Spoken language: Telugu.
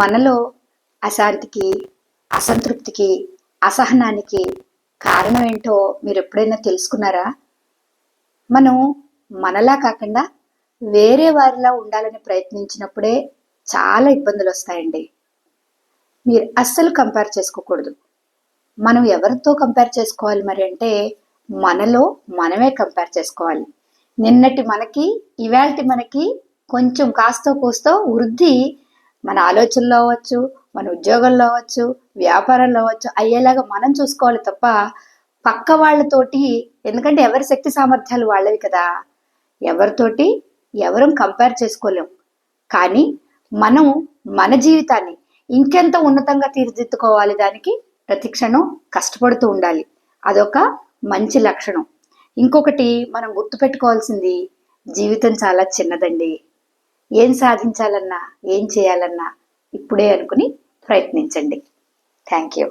మనలో అశాంతికి అసంతృప్తికి అసహనానికి కారణం ఏంటో మీరు ఎప్పుడైనా తెలుసుకున్నారా? మనం మనలా కాకుండా వేరే వారిలా ఉండాలని ప్రయత్నించినప్పుడే చాలా ఇబ్బందులు వస్తాయండి మీరు అస్సలు కంపేర్ చేసుకోకూడదు. మనం ఎవరితో కంపేర్ చేసుకోవాలి మరి అంటే మనలో మనమే కంపేర్ చేసుకోవాలి. నిన్నటి మనకి ఇవాల్టి మనకి కొంచెం కాస్తో కూస్తో వృద్ధి మన ఆలోచనలో అవ్వచ్చు మన ఉద్యోగంలో అవ్వచ్చు వ్యాపారంలో అవ్వచ్చు అయ్యేలాగా మనం చూసుకోవాలి తప్ప పక్క వాళ్ళతోటి ఎందుకంటే ఎవరి శక్తి సామర్థ్యాలు వాళ్ళవి కదా. ఎవరితోటి ఎవరం కంపేర్ చేసుకోలేం. కానీ మనం మన జీవితాన్ని ఇంకెంత ఉన్నతంగా తీర్చిదిద్దుకోవాలి దానికి ప్రతిక్షణం కష్టపడుతూ ఉండాలి. అదొక మంచి లక్షణం. ఇంకొకటి మనం గుర్తుపెట్టుకోవాల్సింది జీవితం చాలా చిన్నదండి. ఏం సాధించాలన్నా ఏం చేయాలన్నా ఇప్పుడే అనుకుని ప్రయత్నించండి. Thank you